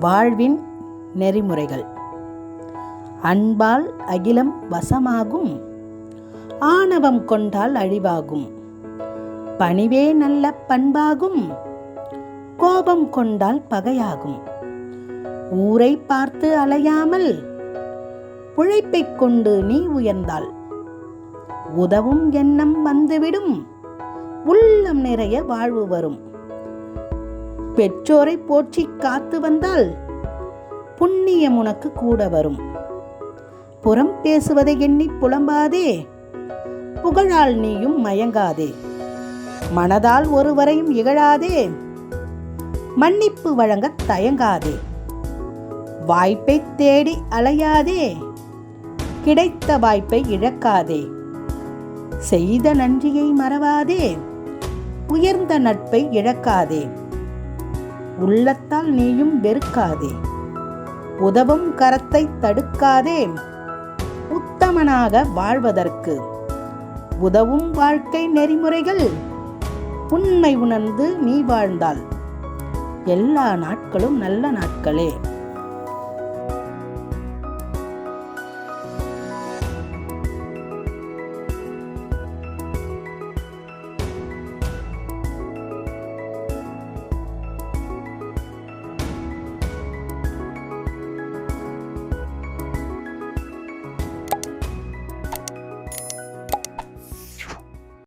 வாழ்வின் நெறிமுறைகள். அன்பால் அகிலம் வசமாகும். ஆணவம் கொண்டால் அழிவாகும். பணிவே நல்ல பண்பாகும். கோபம் கொண்டால் பகையாகும். ஊரை பார்த்து அலையாமல் உழைப்பைக் கொண்டு நீ உயர்ந்தால் உதவும் எண்ணம் வந்துவிடும். உள்ளம் நிறைய வாழ்வு வரும். பெற்றோரை போற்றி காத்து வந்தால் புண்ணியம் உனக்கு கூட வரும். புறம் பேசுவதை எண்ணி புலம்பாதே புகழால் நீயும் மயங்காதே. மனதால் ஒருவரையும் இகழாதே மன்னிப்பு வழங்கத் தயங்காதே. வாய்ப்பை தேடி அலையாதே கிடைத்த வாய்ப்பை இழக்காதே. செய்த நன்றியை மறவாதே உயர்ந்த நட்பை இழக்காதே. உள்ளத்தால் நீயும் வெறுக்காதே. உதவும் கரத்தை தடுக்காதே. உத்தமனாக வாழ்வதற்கு. உதவும் வாழ்க்கை நெறிமுறைகள். உண்மை உணர்ந்து நீ வாழ்ந்தால். எல்லா நாட்களும் நல்ல நாட்களே.